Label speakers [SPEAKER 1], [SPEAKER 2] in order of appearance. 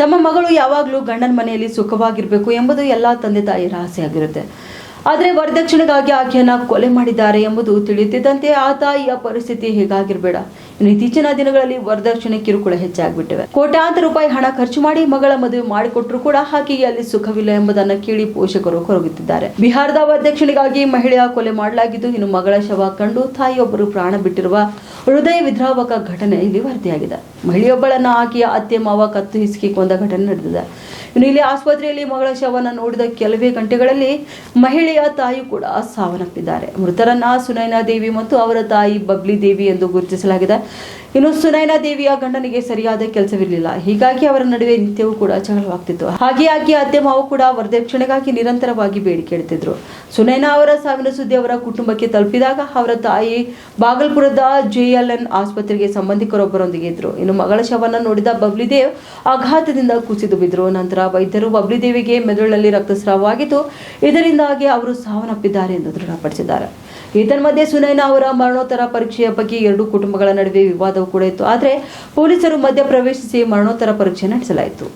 [SPEAKER 1] ತಮ್ಮ ಮಗಳು ಯಾವಾಗಲೂ ಗಂಡನ ಮನೆಯಲ್ಲಿ ಸುಖವಾಗಿರಬೇಕು ಎಂಬುದು ಎಲ್ಲ ತಂದೆ ತಾಯಿಯರ ಆಸೆಯಾಗಿರುತ್ತೆ ಆದರೆ ವರದಕ್ಷಿಣೆಗಾಗಿ ಆಕೆಯನ್ನ ಕೊಲೆ ಮಾಡಿದ್ದಾರೆ ಎಂಬುದು ತಿಳಿಯುತ್ತಿದ್ದಂತೆ ಆ ತಾಯಿಯ ಪರಿಸ್ಥಿತಿ ಹೇಗಾಗಿರಬೇಡ. ಇನ್ನು ಇತ್ತೀಚಿನ ದಿನಗಳಲ್ಲಿ ವರದಕ್ಷಿಣೆ ಕಿರುಕುಳ ಹೆಚ್ಚಾಗಿಬಿಟ್ಟಿವೆ. ಕೋಟ್ಯಾಂತರ ರೂಪಾಯಿ ಹಣ ಖರ್ಚು ಮಾಡಿ ಮಗಳ ಮದುವೆ ಮಾಡಿಕೊಟ್ರು ಕೂಡ ಆಕೆಗೆ ಅಲ್ಲಿ ಸುಖವಿಲ್ಲ ಎಂಬುದನ್ನು ಕೇಳಿ ಪೋಷಕರು ಕೊರಗುತ್ತಿದ್ದಾರೆ ಬಿಹಾರದ ವರದಕ್ಷಿಣೆಗಾಗಿ ಮಹಿಳೆಯ ಕೊಲೆ ಮಾಡಲಾಗಿದ್ದು, ಇನ್ನು ಮಗಳ ಶವ ಕಂಡು ತಾಯಿಯೊಬ್ಬರು ಪ್ರಾಣ ಬಿಟ್ಟಿರುವ ಹೃದಯ ವಿದ್ರಾವಕ ಘಟನೆ ಇಲ್ಲಿ ವರದಿಯಾಗಿದೆ. ಮಹಿಳೆಯೊಬ್ಬಳನ್ನ ಆಕೆಯ ಅತ್ತೆ ಮಾವ ಕತ್ತು ಹಿಸುಕಿ ಕೊಂದ ಘಟನೆ ನಡೆದಿದೆ. ಇನ್ನು ಇಲ್ಲಿ ಆಸ್ಪತ್ರೆಯಲ್ಲಿ ಮಗಳ ಶವನ ನೋಡಿದ ಕೆಲವೇ ಗಂಟೆಗಳಲ್ಲಿ ಮಹಿಳೆಯ ತಾಯಿ ಕೂಡ ಸಾವನ್ನಪ್ಪಿದ್ದಾರೆ. ಮೃತರನ್ನ ಸುನೈನಾ ದೇವಿ ಮತ್ತು ಅವರ ತಾಯಿ ಬಬ್ಲಿ ದೇವಿ ಎಂದು ಗುರುತಿಸಲಾಗಿದೆ. ಇನ್ನು ಸುನೈನಾ ದೇವಿಯ ಗಂಡನಿಗೆ ಸರಿಯಾದ ಕೆಲಸವಿರಲಿಲ್ಲ. ಹೀಗಾಗಿ ಅವರ ನಡುವೆ ನಿತ್ಯವೂ ಕೂಡ ಜಗಳವಾಗ್ತಿತ್ತು. ಹಾಗೆ ಆಕೆ ಅತ್ತೆ ಮಾವು ಕೂಡ ವರದಕ್ಷಿಣೆಗಾಗಿ ನಿರಂತರವಾಗಿ ಬೇಡಿಕೆ ಇಡ್ತಿದ್ರು. ಸುನೈನಾ ಅವರ ಸಾವಿನ ಸುದ್ದಿ ಅವರ ಕುಟುಂಬಕ್ಕೆ ತಲುಪಿದಾಗ ಅವರ ತಾಯಿ ಬಾಗಲ್ಪುರದ ಜೆಎಲ್ಎನ್ ಆಸ್ಪತ್ರೆಗೆ ಸಂಬಂಧಿಕರೊಬ್ಬರೊಂದಿಗೆ ಇದ್ರು. ಇನ್ನು ಮಗಳ ಶವನ ನೋಡಿದ ಬಬ್ಲಿದೇವ್ ಆಘಾತದಿಂದ ಕುಸಿದು ಬಿದ್ರು. ನಂತರ ವೈದ್ಯರು ಬಬ್ಲಿದೇವಿಗೆ ಮೆದುಳಲ್ಲಿ ರಕ್ತಸ್ರಾವವಾಗಿತ್ತು ಇದರಿಂದಾಗಿ ಅವರು ಸಾವನ್ನಪ್ಪಿದ್ದಾರೆ ಎಂದು ದೃಢಪಡಿಸಿದ್ದಾರೆ. ಏತನ್ಮಧ್ಯೆ ಸುನೈನಾ ಅವರ ಮರಣೋತ್ತರ ಪರೀಕ್ಷೆಯ ಬಗ್ಗೆ ಎರಡು ಕುಟುಂಬಗಳ ನಡುವೆ ವಿವಾದವೂ ಕೂಡ ಇತ್ತು. ಆದರೆ ಪೊಲೀಸರು ಮಧ್ಯಪ್ರವೇಶಿಸಿ ಮರಣೋತ್ತರ ಪರೀಕ್ಷೆ ನಡೆಸಲಾಯಿತು.